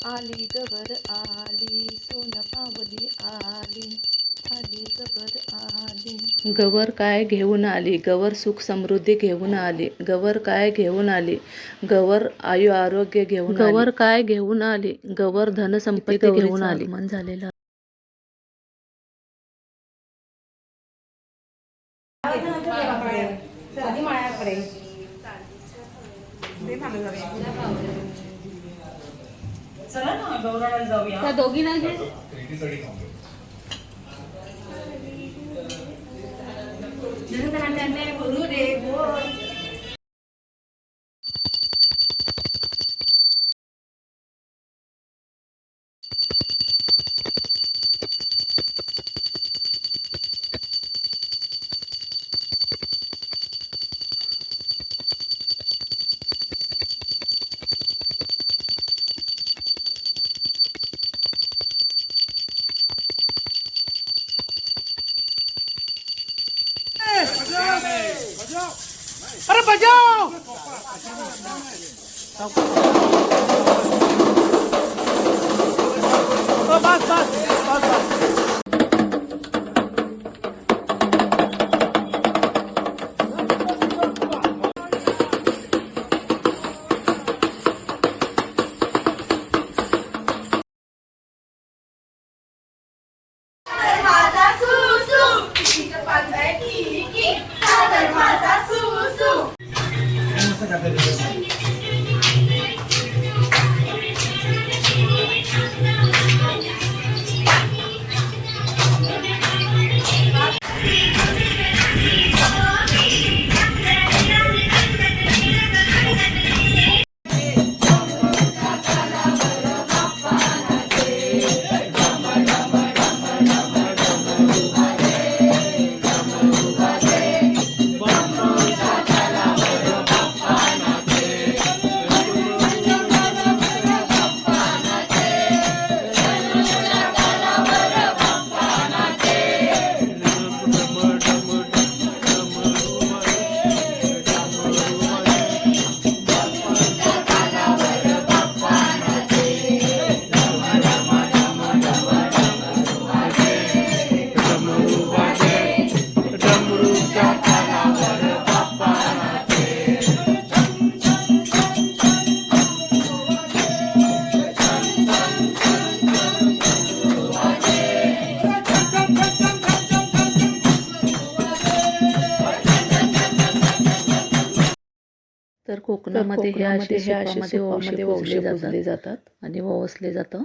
आली गबर आली सोन पावली आली आली गबर आली. गवर काय घेऊन आली? गवर सुख समृद्धी घेऊन आली. गवर काय घेऊन आली? गवर आयु आरोग्य घेऊन गवर काय घेऊन आली? गवर धन संपत्ती घेऊन आली. मन झालेलं. चला ना गौराला जाऊया. त्या दोघींना घे. बोलू रे बोल. અરે બજાવ. que. तर कोकणामध्ये हे असे सुपामध्ये ववसले जातात. आणि ववसले जातं.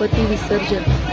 गणपती विसर्जन.